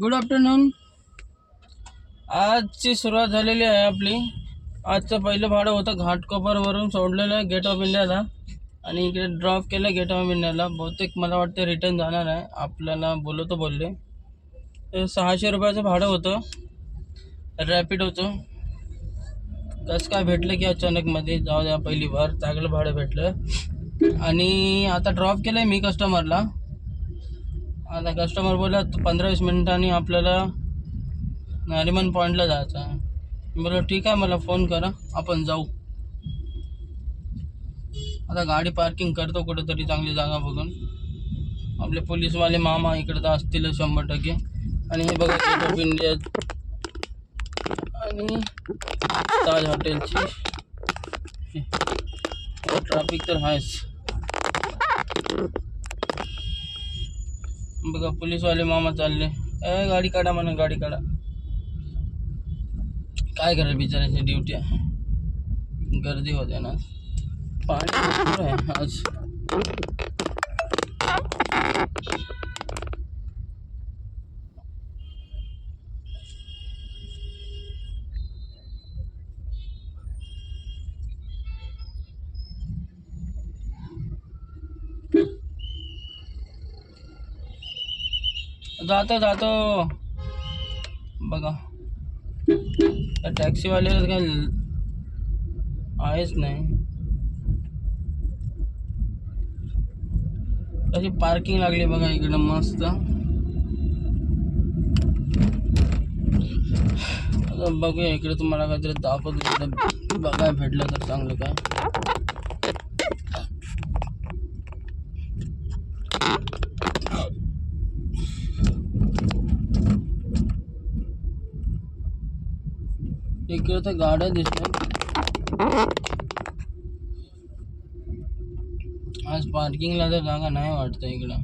Good afternoon आजची सुरुवात झालेली आहे आपली. आजचं पहिलं भाडं होतं घाटकोपरवरून सोडलेलं आहे गेट ऑफ इंडियाला आणि इकडे ड्रॉप केलं गेट ऑफ इंडियाला बहुतेक मला वाटतं रिटर्न जाणार आहे. आपल्याला बोलवतो बोलले. तर सहाशे रुपयाचं भाडं होतं. रॅपिड होतं. कसं काय भेटलं की अचानकमध्ये जाऊ द्या पहिली बार चांगलं भाडं भेटलं. आणि आता ड्रॉप केलं आहे मी कस्टमरला आता कस्टमर बोला पंधरा वीस मिनिटांनी आपल्याला नारिमन पॉईंटला जायचं आहे. मी बोललो ठीक आहे मला फोन करा आपण जाऊ. आता गाडी पार्किंग करतो कुठेतरी चांगली जागा बघून. आपले पोलीसवाले मामा इकडे तर असतीलच शंभर टक्के. आणि हे बघा गेट ऑफ इंडिया आणि ताज हॉटेलची ट्रॅफिक तर आहेच. बघा पोलीसवाले मामा चालले. ए गाडी काढा म्हणा गाडी काढा. काय करेल बिचारायची ड्युटी आहे. गर्दी होते ना. पाणी भरपूर आहे आज. जातो जातो. बघा. त्या टॅक्सीवाले काय आहेच नाही. तशी पार्किंग लागली बघा इकडं मस्त. बघूया इकडे तुम्हाला काहीतरी दाखवतो. इकडे बघाय भेटलं तर चांगलं काय. इकडे तर गाड्या दिसतात. आज पार्किंगला तर जागा नाही वाटतं इकडं.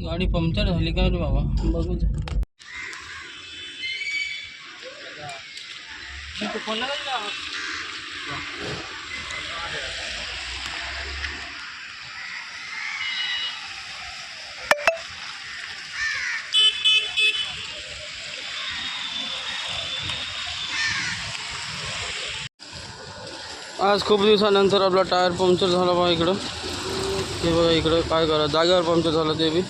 गाडी पंक्चर झाली काय रे बाबा? बघू कोणाला आज खूप दिवसानंतर आपला टायर पंक्चर झाला बा इकडं. ते बघा इकडं काय करा जागेवर पंक्चर झालं ते बी.